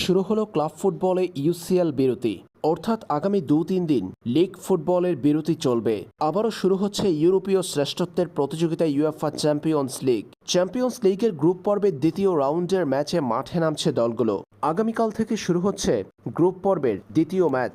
শুরু হলো ক্লাব ফুটবলে ইউসিএল বিরতি। অর্থাৎ আগামী দু তিন দিন লিগ ফুটবলের বিরতি চলবে। আবারও শুরু হচ্ছে ইউরোপীয় শ্রেষ্ঠত্বের প্রতিযোগিতা ইউএফআ চ্যাম্পিয়ন্স লিগ। চ্যাম্পিয়ন্স লিগের গ্রুপ পর্বের দ্বিতীয় রাউন্ডের ম্যাচে মাঠে নামছে দলগুলো। আগামীকাল থেকে শুরু হচ্ছে গ্রুপ পর্বের দ্বিতীয় ম্যাচ।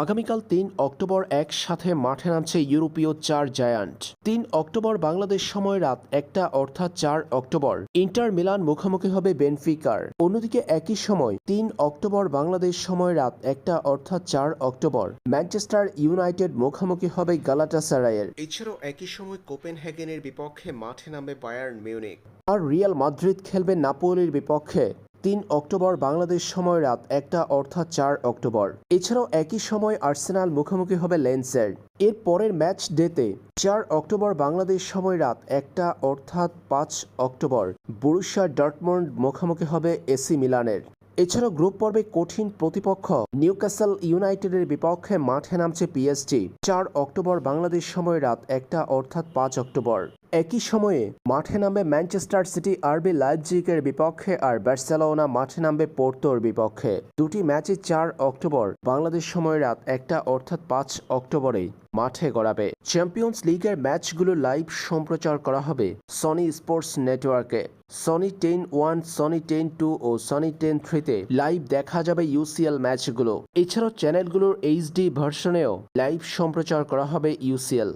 আগামীকাল তিন অক্টোবর একসাথে মাঠে নামছে ইউরোপীয় চার জায়ান্ট। তিন অক্টোবর বাংলাদেশ সময় রাত একটা অর্থাৎ চার অক্টোবর। ইন্টার মিলান মুখোমুখি হবে বেনফিকার। অন্যদিকে একই সময় তিন অক্টোবর বাংলাদেশ সময় রাত একটা অর্থাৎ চার অক্টোবর। ম্যানচেস্টার ইউনাইটেড মুখোমুখি হবে গালাটা গালাটাসারায়ের এছাড়াও একই সময় কোপেনহেগেনের বিপক্ষে মাঠে নামবে বায়ার্ন মিউনিক আর রিয়াল মাদ্রিদ খেলবে নাপোলির বিপক্ষে। তিন অক্টোবর বাংলাদেশ সময় রাত একটা অর্থাৎ চার অক্টোবর। এছাড়াও একই সময় আর্সেনাল মুখোমুখি হবে লেন্সের। এর পরের ম্যাচ ডেতে চার অক্টোবর বাংলাদেশ সময় রাত একটা অর্থাৎ পাঁচ অক্টোবর বরুশিয়া ডটমন্ড মুখোমুখি হবে এসি মিলানের। এছাড়াও গ্রুপ পর্বে কঠিন প্রতিপক্ষ নিউক্যাসল ইউনাইটেডের বিপক্ষে মাঠে নামছে পিএসজি। চার অক্টোবর বাংলাদেশ সময় রাত একটা অর্থাৎ পাঁচ অক্টোবর। একই সময়ে মাঠে নামবে ম্যানচেস্টার সিটি আরবি লাইপজিগের বিপক্ষে আর বার্সেলোনা মাঠে নামবে পোর্তোর বিপক্ষে। দুটি ম্যাচে চার অক্টোবর, বাংলাদেশ সময় রাত একটা অর্থাৎ পাঁচ অক্টোবরেই মাঠে গড়াবে। চ্যাম্পিয়ন্স লিগের ম্যাচগুলো লাইভ সম্প্রচার করা হবে সনি স্পোর্টস নেটওয়ার্কে। Sony Ten one, Sony Ten two ও সনি টেন থ্রিতে লাইভ দেখা যাবে ইউসিএল ম্যাচগুলো। এছাড়াও চ্যানেলগুলোর এইচডি ভার্সনেও লাইভ সম্প্রচার করা হবে ইউসিএল